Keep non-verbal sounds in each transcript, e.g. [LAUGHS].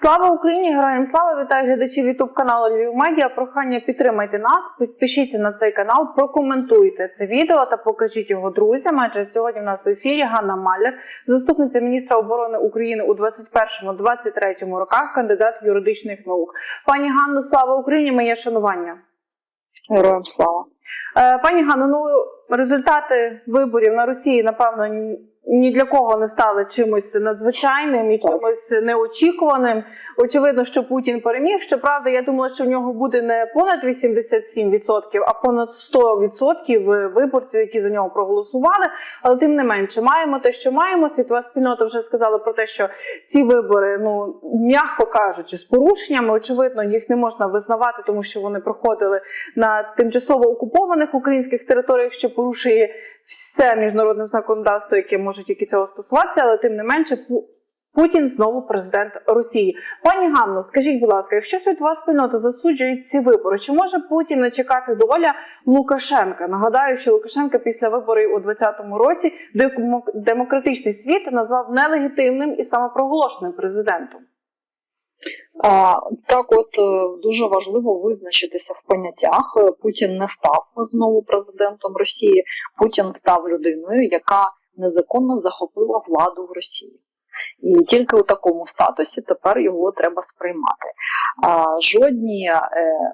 Слава Україні! Героям слава! Вітаю глядачів Ютуб каналу Львів Медіа. Прохання підтримайте нас, підпишіться на цей канал, прокоментуйте це відео та покажіть його друзям. Адже сьогодні в нас в ефірі Ганна Маляр, заступниця міністра оборони України у 21-23 роках, кандидат юридичних наук. Пані Ганно, слава Україні! Моє шанування. Героям слава. Е, Пані Ганно, ну результати виборів на Росії, напевно, ні- для кого не стали чимось надзвичайним і чимось неочікуваним. Очевидно, що Путін переміг. Щоправда, я думала, що в нього буде не понад 87%, а понад 100% виборців, які за нього проголосували. Але тим не менше, маємо те, що маємо. Світова спільнота вже сказала про те, що ці вибори, ну м'яко кажучи, з порушеннями. Очевидно, їх не можна визнавати, тому що вони проходили на тимчасово окупованих українських територіях, що порушує все міжнародне законодавство, яке може тільки цього стосуватися, але тим не менше. Пу- Путін знову президент Росії. Пані Ганно, скажіть, будь ласка, якщо світова спільнота засуджує ці вибори, чи може Путіна чекати доля Лукашенка? Нагадаю, що Лукашенка після виборів у 2020 році демо- демократичний світ назвав нелегітимним і самопроголошеним президентом. Так, от е, дуже важливо визначитися в поняттях. Е, Путін не став знову президентом Росії. Путін став людиною, яка незаконно захопила владу в Росії. І тільки у такому статусі тепер його треба сприймати. А, жодні е,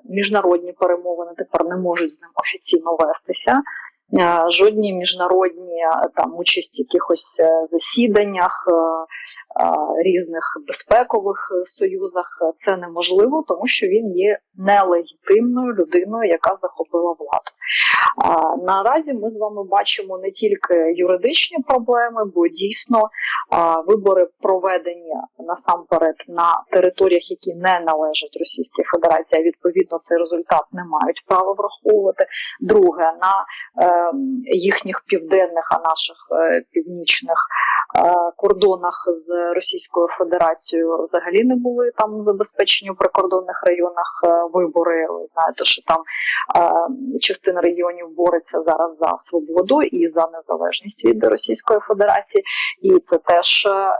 міжнародні перемовини тепер не можуть з ним офіційно вестися. Жодні міжнародні там участь в якихось е, засіданнях, е, різних безпекових союзах це неможливо, тому що він є нелегітимною людиною, яка захопила владу. Наразі ми з вами бачимо не тільки юридичні проблеми, бо дійсно вибори проведені насамперед на територіях, які не належать Російській Федерації. а Відповідно, цей результат не мають права враховувати. Друге, на е, їхніх південних, а наших е, північних кордонах з Російською Федерацією взагалі не були там забезпечені у прикордонних районах е, вибори. Ви знаєте, що там е, частина регіонів бореться зараз за свободу і за незалежність від Російської Федерації, і це теж е,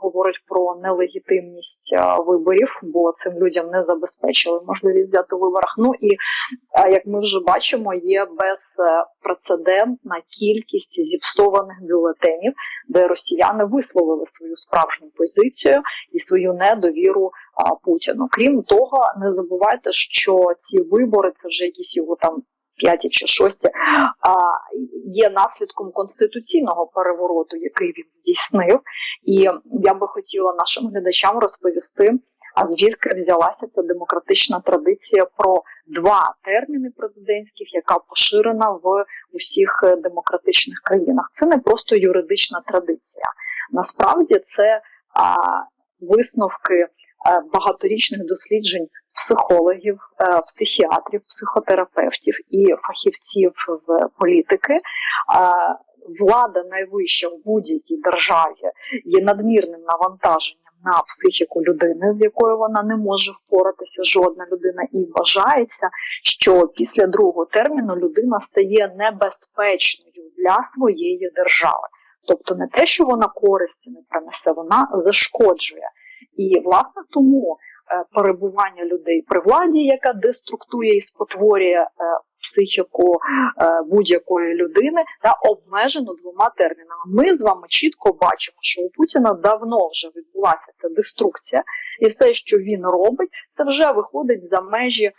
говорить про нелегітимність е, виборів, бо цим людям не забезпечили можливість взяти у виборах. Ну і е, як ми вже бачимо, є безпрецедентна кількість зіпсованих бюлетенів, де росіяни висловили свою справжню позицію і свою недовіру а, Путіну. Крім того, не забувайте, що ці вибори це вже якісь його там. П'яті чи шості є наслідком конституційного перевороту, який він здійснив. І я би хотіла нашим глядачам розповісти, а звідки взялася ця демократична традиція про два терміни президентських, яка поширена в усіх е, демократичних країнах. Це не просто юридична традиція. Насправді це а, висновки е, багаторічних досліджень психологів, е, психіатрів, психотерапевтів і фахівців з політики. Е, Влада найвища в будь-якій державі є надмірним навантаженням на психіку людини, з якою вона не може впоратися жодна людина, і вважається, що після другого терміну людина стає небезпечною для своєї держави. Тобто не те, що вона користі не принесе, вона зашкоджує. І власне тому перебування людей при владі, яка деструктує і спотворює е, психіку е, будь-якої людини, та обмежено двома термінами. Ми з вами чітко бачимо, що у Путіна давно вже відбулася ця деструкція, і все, що він робить, це вже виходить за межі е,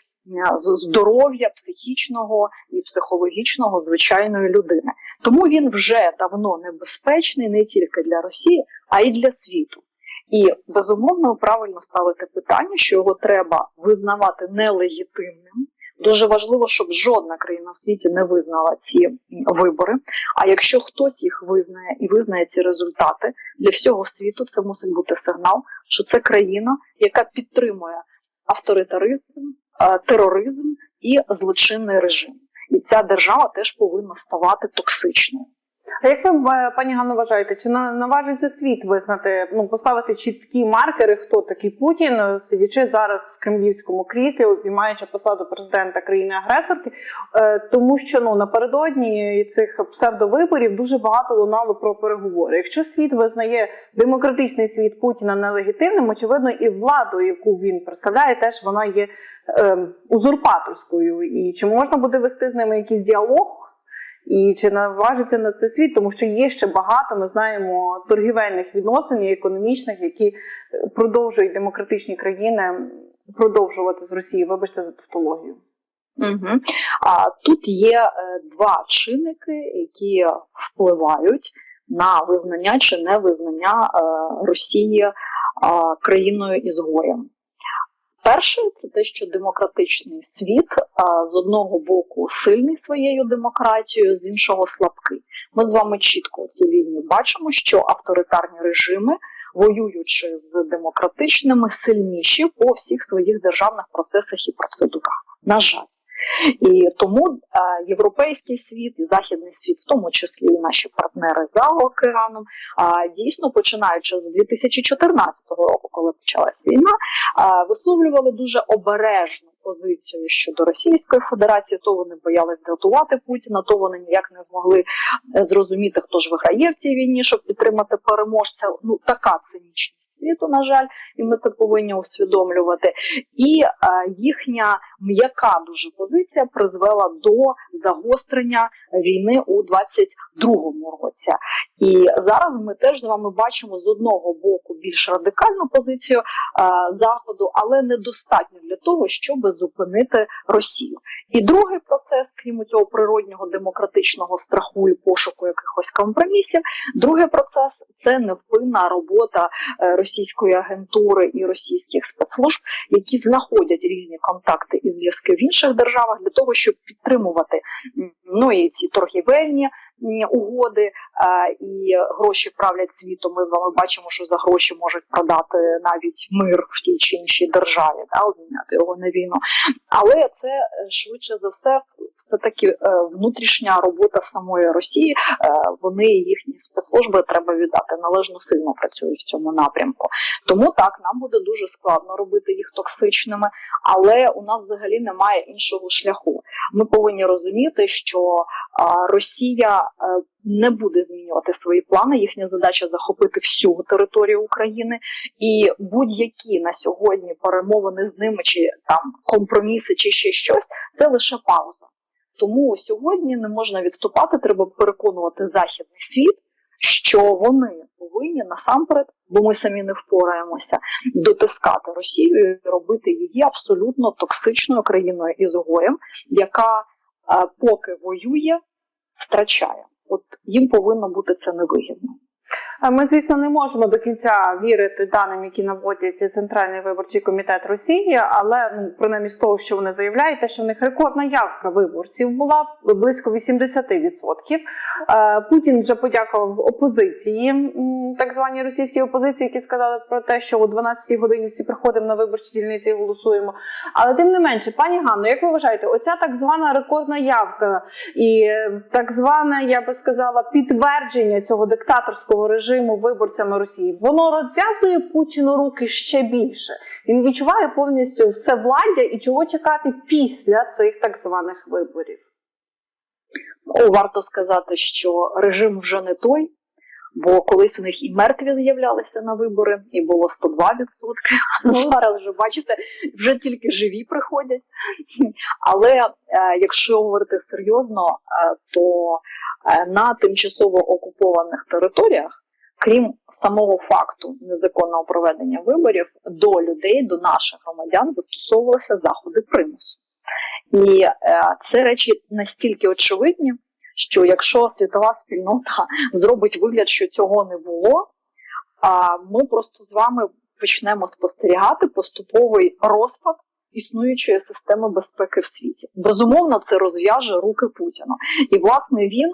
здоров'я психічного і психологічного звичайної людини. Тому він вже давно небезпечний не тільки для Росії, а й для світу. І безумовно правильно ставити питання, що його треба визнавати нелегітимним. Дуже важливо, щоб жодна країна в світі не визнала ці вибори. А якщо хтось їх визнає і визнає ці результати для всього світу, це мусить бути сигнал, що це країна, яка підтримує авторитаризм, е, тероризм і злочинний режим. І ця держава теж повинна ставати токсичною. А як ви, е, пані Ганно, вважаєте, чи на- наважиться світ визнати, ну поставити чіткі маркери, хто такий Путін, е, сидячи зараз в кремлівському кріслі, обіймаючи посаду президента країни-агресорки? Е, Тому що ну напередодні цих псевдовиборів дуже багато лунало про переговори. Якщо світ визнає демократичний світ Путіна нелегітимним, очевидно, і владу, яку він представляє, теж вона є е, узурпаторською. І чи можна буде вести з ними якийсь діалог? І чи наважиться на це світ, тому що є ще багато, ми знаємо, торгівельних відносин і економічних, які е, продовжують демократичні країни продовжувати з Росії. Вибачте за тавтологію. Угу. А тут є е, два чинники, які впливають на визнання чи невизнання е, Росії країною ізгоєм. Перше, це те, що демократичний світ а, з одного боку сильний своєю демократією, з іншого слабкий. Ми з вами чітко в цій війні бачимо, що авторитарні режими, воюючи з демократичними, сильніші по всіх своїх державних процесах і процедурах. На жаль. І тому е, європейський світ і західний світ, в тому числі і наші партнери за океаном, е, дійсно починаючи з 2014 року, коли почалась війна, е, висловлювали дуже обережну позицію щодо Російської Федерації. То вони боялись дратувати Путіна, то вони ніяк не змогли зрозуміти, хто ж виграє в цій війні, щоб підтримати переможця. Ну така цинічність світу, на жаль, і ми це повинні усвідомлювати. І е, їхня м'яка дуже позиція призвела до загострення війни у 22-му році. І зараз ми теж з вами бачимо з одного боку більш радикальну позицію е, заходу, але недостатньо для того, щоб зупинити Росію. І другий процес, крім цього природнього демократичного страху і пошуку якихось компромісів, другий процес це невпинна робота е, російської агентури і російських спецслужб, які знаходять різні контакти і зв'язки в інших державах для того, щоб підтримувати ну і ці торгівельні угоди е, і гроші правлять світом. Ми з вами бачимо, що за гроші можуть продати навіть мир в тій чи іншій державі, да, обміняти його на війну. Але це е, швидше за все, все таки е, внутрішня робота самої Росії. Вони і їхні спецслужби треба віддати належно сильно працюють в цьому напрямку. Тому так нам буде дуже складно робити їх токсичними, але у нас взагалі немає іншого шляху. Ми повинні розуміти, що Росія е, не буде змінювати свої плани. Їхня задача захопити всю територію України, і будь-які на сьогодні перемовини з ними, чи там компроміси, чи ще щось, це лише пауза. Тому сьогодні не можна відступати, треба переконувати західний світ, що вони повинні насамперед, бо ми самі не впораємося, дотискати Росію і робити її абсолютно токсичною країною ізгоєм, яка е, поки воює, втрачає. От їм повинно бути це невигідно. Ми, звісно, не можемо до кінця вірити даним, які наводять Центральний виборчий комітет Росії, але ну принаймні з того, що вони заявляють, те, що в них рекордна явка виборців була близько 80%. Е, Путін вже подякував опозиції, так званій російській опозиції, які сказали про те, що о 12 годині всі приходимо на виборчі дільниці і голосуємо. Але тим не менше, пані Ганно, як ви вважаєте, оця так звана рекордна явка і е, так зване, я би сказала, підтвердження цього диктаторського режиму виборцями Росії, воно розв'язує Путіну руки ще більше. Він відчуває повністю все владдя і чого чекати після цих так званих виборів. О, варто сказати, що режим вже не той, бо колись у них і мертві з'являлися на вибори, і було 102%. [LAUGHS] Ну. Зараз вже бачите, вже тільки живі приходять. Але е, якщо говорити серйозно, е, то на тимчасово окупованих територіях. Крім самого факту незаконного проведення виборів, до людей, до наших громадян застосовувалися заходи примусу. І е, це речі настільки очевидні, що якщо світова спільнота [LAUGHS] зробить вигляд, що цього не було, ми просто з вами почнемо спостерігати поступовий розпад існуючої системи безпеки в світі. Безумовно, це розв'яже руки Путіну. І власне він,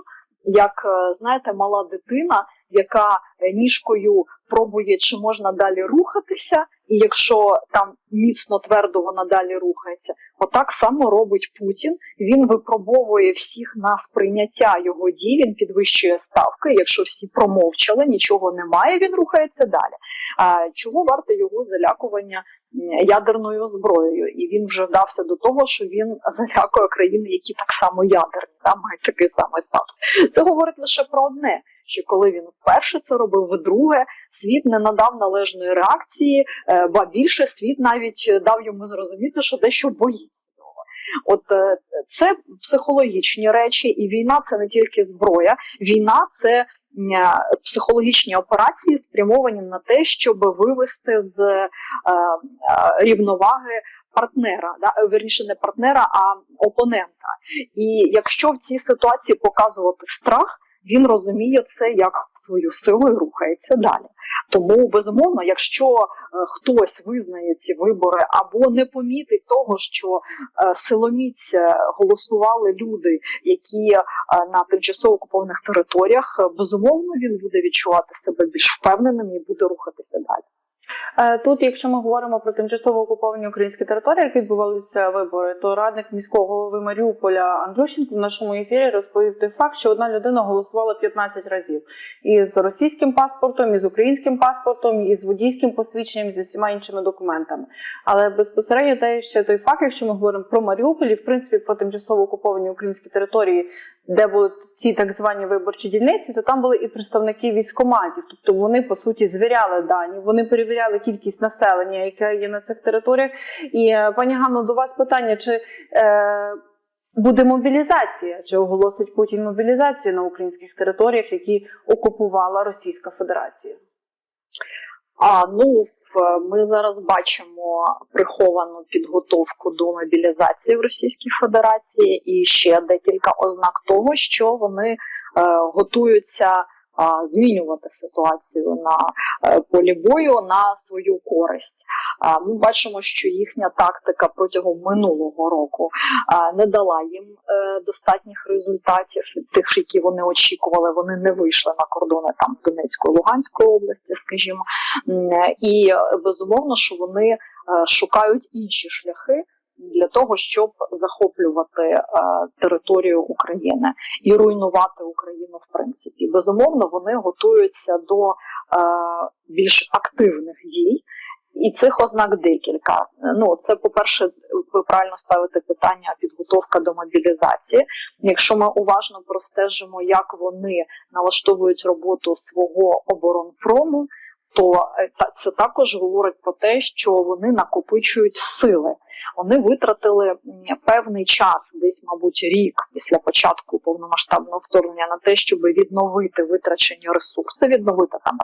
як е, знаєте, мала дитина, яка е, ніжкою пробує, чи можна далі рухатися, і якщо там міцно твердо вона далі рухається, отак само робить Путін. Він випробовує всіх на сприйняття його дій, він підвищує ставки. Якщо всі промовчали, нічого немає, він рухається далі. А чого варте його залякування ядерною зброєю? І він вже вдався до того, що він залякує країни, які так само ядерні, та мають такий самий статус. Це говорить лише про одне: що коли він вперше це робив, вдруге світ не надав належної реакції, е, ба більше світ навіть дав йому зрозуміти, що дещо боїться. От е, це психологічні речі, і війна це не тільки зброя, війна це психологічні операції, спрямовані на те, щоб вивести з е, е, рівноваги партнера, да, е, верніше не партнера, а опонента. І якщо в цій ситуації показувати страх, він розуміє це як свою силу і рухається далі. Тому безумовно, якщо е, хтось визнає ці вибори або не помітить того, що е, силоміць голосували люди, які е, на тимчасово окупованих територіях, безумовно він буде відчувати себе більш впевненим і буде рухатися далі. Е, Тут, якщо ми говоримо про тимчасово окуповані українські території, як відбувалися вибори, то радник міського голови Маріуполя Андрющенко в нашому ефірі розповів той факт, що одна людина голосувала 15 разів і з російським паспортом, і з українським паспортом, і з водійським посвідченням, і з усіма іншими документами. Але безпосередньо те ще той факт, якщо ми говоримо про Маріуполь, і в принципі про тимчасово окуповані українські території, де були ці так звані виборчі дільниці, то там були і представники військоматів, тобто вони по суті звіряли дані, вони перевіряли кількість населення, яке є на цих територіях. І е, пані Ганно, до вас питання: чи е, буде мобілізація? Чи оголосить Путін мобілізацію на українських територіях, які окупувала Російська Федерація? А ну ми зараз бачимо приховану підготовку до мобілізації в Російській Федерації і ще декілька ознак того, що вони е, готуються змінювати ситуацію на е, полі бою на свою користь. Ми бачимо, що їхня тактика протягом минулого року не дала їм е, достатніх результатів, тих, які вони очікували. Вони не вийшли на кордони там Донецької Луганської області, скажімо. І е, безумовно, що вони шукають інші шляхи для того, щоб захоплювати е, територію України і руйнувати Україну в принципі. Безумовно, вони готуються до е, більш активних дій. І цих ознак декілька. Ну, це, по-перше, ви правильно ставите питання підготовка до мобілізації. Якщо ми уважно простежимо, як вони налаштовують роботу свого оборонпрому, то е, це також говорить про те, що вони накопичують сили. Вони витратили певний час, десь, мабуть, рік після початку повномасштабного вторгнення, на те, щоб відновити витрачені ресурси, відновити там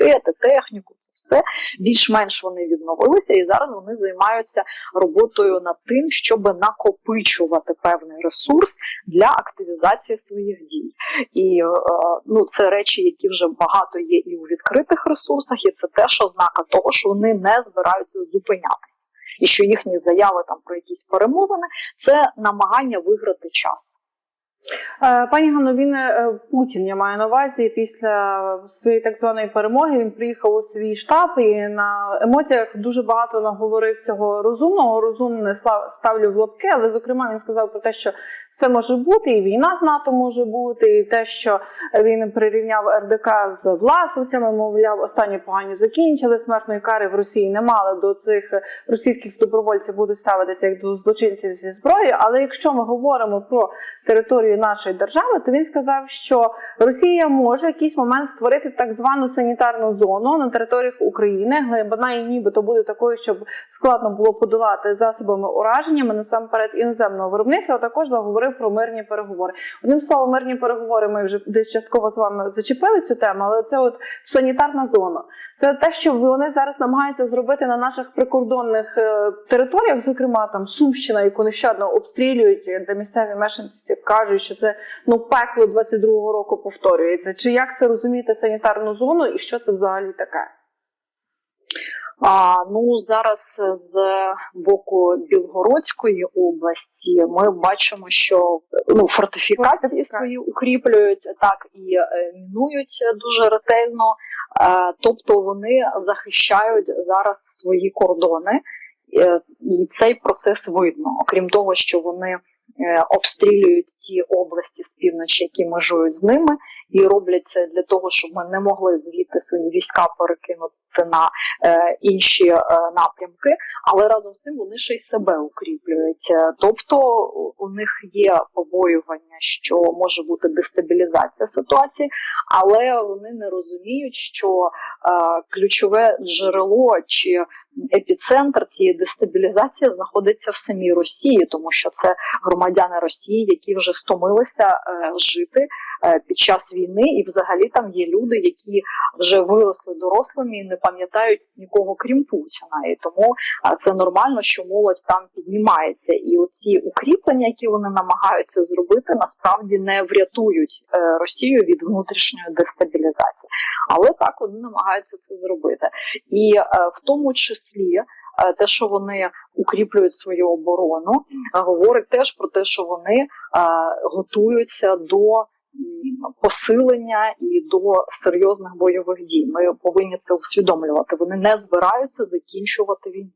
ракети, техніку, це все більш-менш вони відновилися, і зараз вони займаються роботою над тим, щоб накопичувати певний ресурс для активізації своїх дій. І е, ну, це речі, які вже багато є і у відкритих ресурсах, і це теж ознака того, що вони не збираються зупинятися. І що їхні заяви там про якісь перемовини це намагання виграти час. Е, Пані Ганно, він е, Путін, я маю на увазі, після своєї так званої перемоги він приїхав у свій штаб і на емоціях дуже багато наговорив всього розумного. Розумне ставлю в лапки, але зокрема він сказав про те, що все може бути, і війна з НАТО може бути, і те, що він прирівняв РДК з власовцями, мовляв, останні погані закінчили. Смертної кари в Росії не мали до цих російських добровольців будуть ставитися як до злочинців зі зброєю. Але якщо ми говоримо про територію нашої держави, то він сказав, що Росія може в якийсь момент створити так звану санітарну зону на територіях України. Глибина її нібито буде такою, щоб складно було подолати засобами ураженнями насамперед іноземного виробництва. Також заговорив про мирні переговори. Одним словом, мирні переговори ми вже десь частково з вами зачепили цю тему, але це от санітарна зона. Це те, що вони зараз намагаються зробити на наших прикордонних е, територіях, зокрема там Сумщина, яку нещадно обстрілюють, де місцеві мешканці кажуть, що це ну пекло 22-го року повторюється. Чи як це розуміти санітарну зону і що це взагалі таке? А, ну зараз з боку Білгородської області ми бачимо, що ну фортифікації свої укріплюють так і е, мінують дуже ретельно. Е, тобто вони захищають зараз свої кордони, е, і цей процес видно. Окрім того, що вони е, обстрілюють ті області з півночі, які межують з ними, і роблять це для того, щоб ми не могли звідти свої війська перекинути на е, інші е, напрямки, але разом з тим вони ще й себе укріплюють. Е, Тобто у- них є побоювання, що може бути дестабілізація ситуації, але вони не розуміють, що е, ключове джерело чи епіцентр цієї дестабілізації знаходиться в самій Росії, тому що це громадяни Росії, які вже стомилися е, жити під час війни, і взагалі там є люди, які вже виросли дорослими і не пам'ятають нікого крім Путіна. І тому це нормально, що молодь там піднімається. І оці укріплення, які вони намагаються зробити, насправді не врятують е, Росію від внутрішньої дестабілізації. Але так вони намагаються це зробити. І е, в тому числі. е, Те, що вони укріплюють свою оборону, е, говорить теж про те, що вони е, готуються до посилення і до серйозних бойових дій. Ми повинні це усвідомлювати. Вони не збираються закінчувати війну.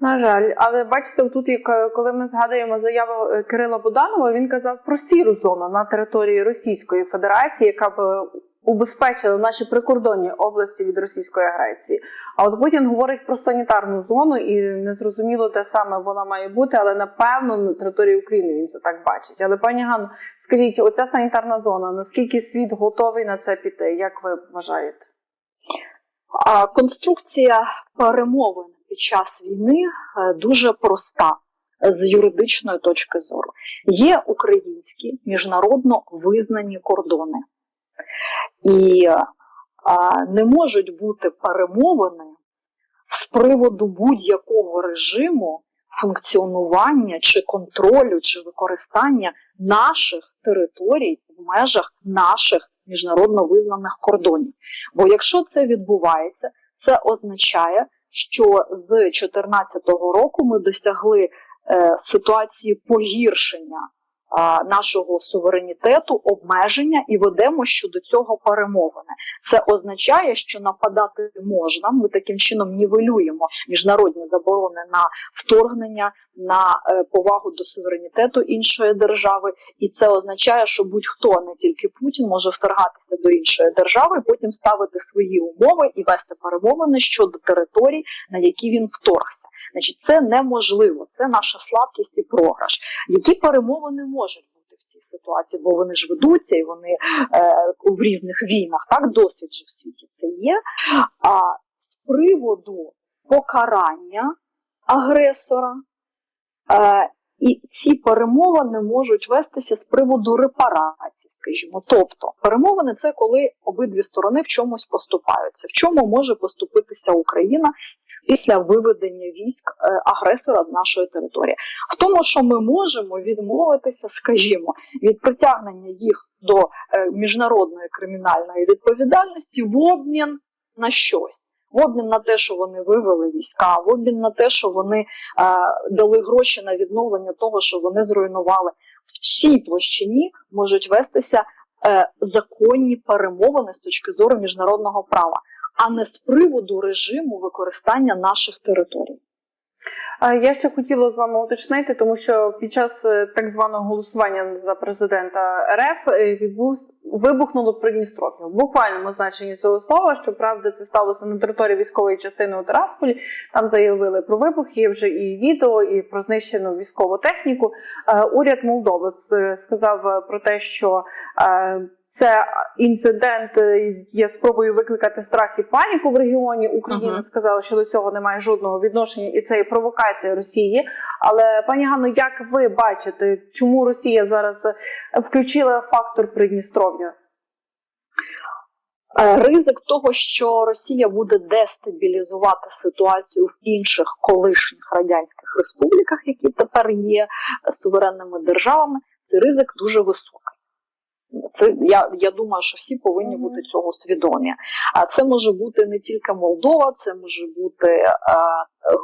На жаль, але бачите, тут, е, коли ми згадуємо заяву е, Кирила Буданова, він казав про сіру зону на території Російської Федерації, яка б убезпечила наші прикордонні області від російської агресії. А от Путін говорить про санітарну зону, і незрозуміло, де саме вона має бути, але напевно на території України він це так бачить. Але пані Ганно, скажіть, оця санітарна зона, наскільки світ готовий на це піти? Як ви вважаєте? Конструкція перемовин під час війни е, дуже проста з юридичної точки зору. Є українські міжнародно визнані кордони, і не можуть бути перемовини з приводу будь-якого режиму функціонування чи контролю чи використання наших територій в межах наших міжнародно визнаних кордонів. Бо якщо це відбувається, це означає, що з 2014 року ми досягли е, ситуації погіршення нашого суверенітету, обмеження і ведемо щодо цього перемовини. Це означає, що нападати можна. Ми таким чином нівелюємо міжнародні заборони на вторгнення, на е, повагу до суверенітету іншої держави, і це означає, що будь-хто, не тільки Путін, може вторгатися до іншої держави, потім ставити свої умови і вести перемовини щодо територій, на які він вторгся. Значить, це неможливо, це наша слабкість і програш. Які перемовини можуть бути в цій ситуації? Бо вони ж ведуться і вони е, в різних війнах, так досвід же в світі це є. А з приводу покарання агресора. Е, і ці перемовини можуть вестися з приводу репарацій, скажімо. Тобто, перемовини це коли обидві сторони в чомусь поступаються. В чому може поступитися Україна після виведення військ е, агресора з нашої території? В тому, що ми можемо відмовитися, скажімо, від притягнення їх до е, міжнародної кримінальної відповідальності в обмін на щось. В обмін на те, що вони вивели війська, в обмін на те, що вони е, дали гроші на відновлення того, що вони зруйнували. В цій площині можуть вестися е, законні перемовини з точки зору міжнародного права, а не з приводу режиму використання наших територій. Я ще хотіла з вами уточнити, тому що під час е, так званого голосування за президента РФ е, відбув вибухнуло Придністров'я в буквальному значенні цього слова. Щоправда, це сталося на території військової частини у Тарасполі. Там заявили про вибух, є вже і відео, і про знищену військову техніку. Е, Уряд Молдови сказав про те, що це інцидент е, є спробою викликати страх і паніку в регіоні. Україна Мгм. сказала, що до цього немає жодного відношення, і це є провокація Росії. Але пані Ганно, як ви бачите, чому Росія зараз е, включила фактор Придністров'я? Е, Ризик того, що Росія буде дестабілізувати ситуацію в інших колишніх радянських республіках, які тепер є е, суверенними державами, цей ризик дуже високий. Це я, я думаю, що всі повинні бути цього свідомі. А це може бути не тільки Молдова, це може бути е,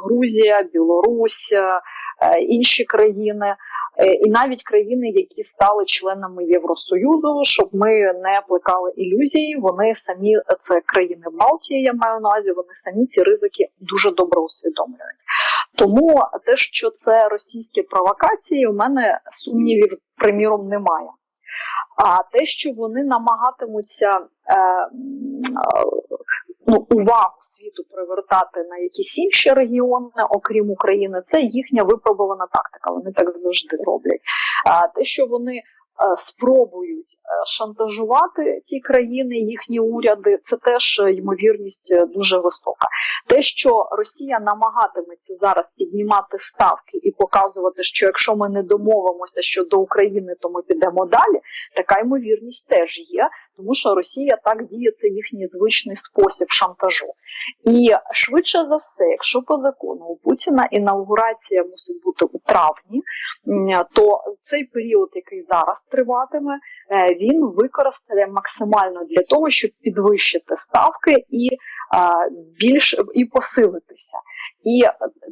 Грузія, Білорусь, е, інші країни. Е, І навіть країни, які стали членами Євросоюзу, щоб ми не плекали ілюзії, вони самі це країни Балтії, я маю на увазі, вони самі ці ризики дуже добре усвідомлюють. Тому те, що це російські провокації, у мене сумнівів, приміром, немає. А те, що вони намагатимуться е, е, ну, увагу світу привертати на якісь інші регіони, окрім України, це їхня випробувана тактика. Вони так завжди роблять. А те, що вони спробують е, шантажувати ті країни, їхні уряди, це теж е, ймовірність е, дуже висока. Те, що Росія намагатиметься зараз піднімати ставки і показувати, що якщо ми не домовимося щодо України, то ми підемо далі. Така ймовірність теж є, тому що Росія так діє, це їхній звичний спосіб шантажу. І швидше за все, якщо по закону у Путіна інаугурація мусить бути у травні, то цей період, який зараз триватиме, е, він використає максимально для того, щоб підвищити ставки і е, більш і посилитися. І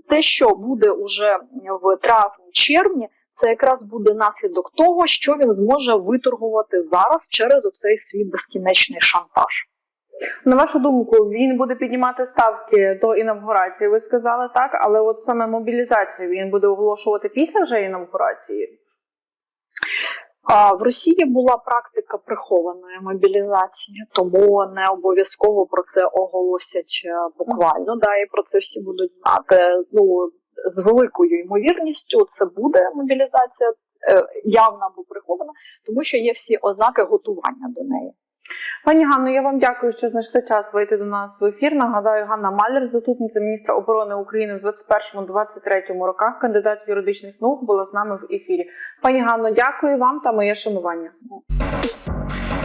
те, що буде уже в травні-червні, це якраз буде наслідок того, що він зможе виторгувати зараз через оцей свій безкінечний шантаж. На вашу думку, він буде піднімати ставки до інавгурації. Ви сказали так, але от саме мобілізацію він буде оголошувати після вже інавгурації. В Росії була практика прихованої мобілізації, тому не обов'язково про це оголосять е, буквально. Да, і про це всі будуть знати. Ну з великою ймовірністю це буде мобілізація е, явна або прихована, тому що є всі ознаки готування до неї. Пані Ганно, я вам дякую, що знайшли час вийти до нас в ефір. Нагадаю, Ганна Малер, заступниця міністра оборони України в 21-23 роках, кандидат юридичних наук, була з нами в ефірі. Пані Ганно, дякую вам та моє шанування.